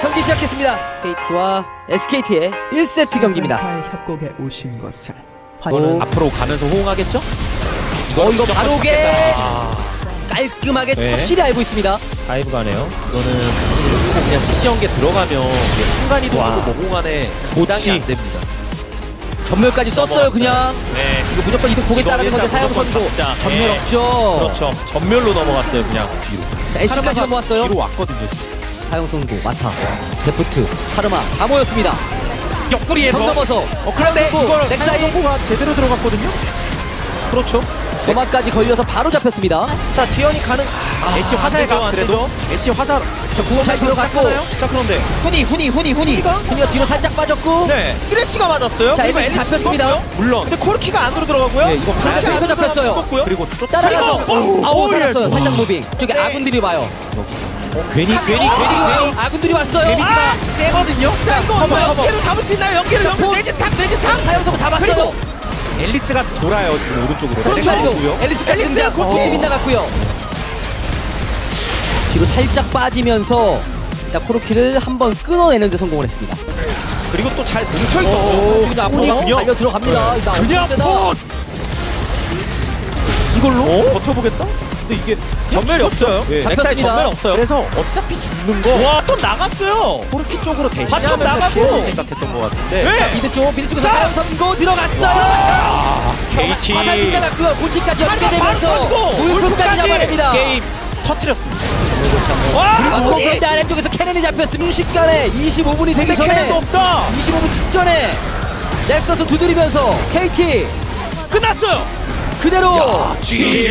시작했습니다. KT와 SKT의 1세트 경기입니다. 협곡에 오신 것을 이거는 앞으로 가면서 호응하겠죠? 어 이거 바로게 아, 깔끔하게 네. 확실히 알고 있습니다. 다이브 가네요. 이거는 쓰고 그냥 CC 연계 들어가면 이게 순간이동으로 모공안에 고당이 안 됩니다. 전멸까지 썼어요 그냥. 네. 이거 무조건 이득 보겠다라는 이거 건데 선고 잡자. 전멸 네. 없죠. 그렇죠. 전멸로 넘어갔어요. 그냥 뒤로. 자 애쉬까지 넘어왔어요. 뒤로 왔거든요. 사용 선고 마타 데프트 카르마 다 모였습니다. 옆구리에서. 성 넘어서 어, 그런데 사용 선고, 이거를 넥사이 사용 선고가 제대로 들어갔거든요. 그렇죠. 점화까지 걸려서 바로 잡혔습니다. 자 지연이 가능. 애쉬 화살가 그래도 애쉬 화살. 저 구원 잘 들어갔고 자 그런데 훈이 훈이 훈이 훈이 훈이가 뒤로 살짝 빠졌고 네 쓰레쉬가 맞았어요 자 앨리스 잡혔습니다. 물론 근데 코르키가 안으로 들어가고요 네, 이거. 이거 잡혔어요. 그리고 쫓 따라가서 아오. 살았어요. 살짝 무빙. 저기 네. 아군들이 와요. 괜히 괜히 괜히 괜히 아군들이 왔어요. 데미지가 아! 세거든요 자 이거 커버, 커버. 연계를 잡을 수 있나요 연계를 자, 연계 뇌지탕 사용 선고 잡았어요. 앨리스가 돌아요 지금 오른쪽으로. 그렇죠. 앨리스까지 앨리스. 고치. 고치 빗나갔고요. 뒤로 살짝 빠지면서 일단 코르키를 한번 끊어내는 데 성공을 했습니다. 그리고 또 잘 뭉쳐 오, 있었죠 그냥 달려 들어갑니다. 나 그냥. 폰 이걸로 버텨보겠다. 근데 이게 전멸이 없어요 예. 넥사이 잡혔습니다. 전멸 없어요 그래서 어차피 죽는 거 와 또 나갔어요 코르키 쪽으로 바텀 대시하면서 나가고. 피해를 생각했던 것 같은데. 네 미드 쪽, 미드 쪽에서 자. 사용 선고 들어갔어요. KT 화살 빗나갔고요. 고치까지 연계되면서 터지고, 물품까지 물품까지. 잡아냅니다. 게임 터트렸습니다. 와 그리고 그런데 아래쪽에서 캐넨이 잡혔으면 순식간에 25분이 되기 근데 전에 캐넨도 없다 25분 직전에 넥서스 두드리면서 KT 끝났어요 그대로 GG